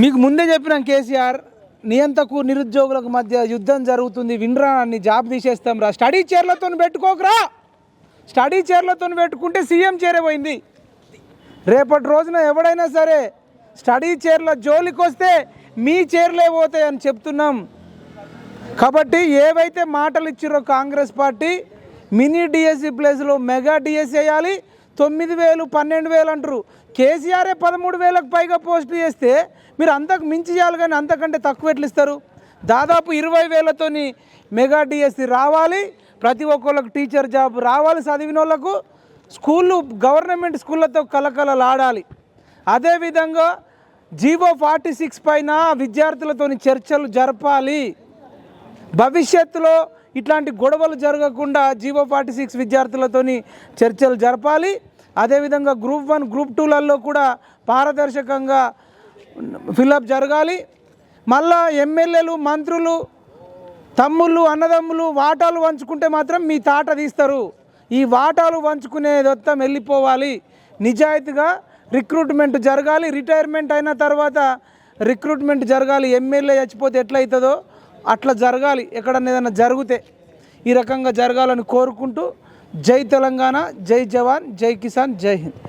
మీకు ముందే చెప్పినాం కేసీఆర్ నియంతకు నిరుద్యోగులకు మధ్య యుద్ధం జరుగుతుంది వినరా అన్ని జాబ్ తీసేస్తాం రా. స్టడీ చైర్లతో పెట్టుకోకరా. స్టడీ చైర్లతో పెట్టుకుంటే సీఎం చైరే పోయింది. రేపటి రోజున ఎవడైనా సరే స్టడీ చైర్ల జోలికి వస్తే మీ చైర్లే పోతాయని చెప్తున్నాం. కాబట్టి ఏవైతే మాటలు ఇచ్చిరో కాంగ్రెస్ పార్టీ మినీ డిఎస్సి ప్లేస్లో మెగా డిఎస్సి వేయాలి తొమ్మిది వేలు పన్నెండు వేలు అంటారు. కేసీఆరే పదమూడు వేలకు పైగా పోస్టులు చేస్తే మీరు అంతకు మించి చేయాలి కానీ అంతకంటే తక్కువ ఎట్లు ఇస్తారు? దాదాపు ఇరవై వేలతోని మెగా డిఎస్సి రావాలి. ప్రతి ఒక్కళ్ళకు టీచర్ జాబ్ రావాలి చదివిన వాళ్ళకు స్కూళ్ళు గవర్నమెంట్ స్కూళ్ళతో కలకలలాడాలి అదేవిధంగా జీవో ఫార్టీ సిక్స్ పైన విద్యార్థులతోని చర్చలు జరపాలి. భవిష్యత్తులో ఇట్లాంటి గొడవలు జరగకుండా జీవో ఫార్టీ సిక్స్ విద్యార్థులతోని చర్చలు జరపాలి. అదేవిధంగా గ్రూప్ వన్ గ్రూప్ టూలలో కూడా పారదర్శకంగా ఫిలప్ జరగాలి. మళ్ళా ఎమ్మెల్యేలు మంత్రులు తమ్ముళ్ళు అన్నదమ్ములు వాటాలు పంచుకుంటే మాత్రం మీ తాట తీస్తారు. ఈ వాటాలు పంచుకునే మొత్తం వెళ్ళిపోవాలి. నిజాయితీగా రిక్రూట్మెంట్ జరగాలి. రిటైర్మెంట్ అయిన తర్వాత రిక్రూట్మెంట్ జరగాలి. ఎమ్మెల్యే చచ్చిపోతే ఎట్లయితుందో అట్లా జరగాలి. ఎక్కడన్నా ఏదైనా జరిగితే ఈ రకంగా జరగాలని కోరుకుంటూ జై తెలంగాణ జై జవాన్ జై కిసాన్ జై హింద్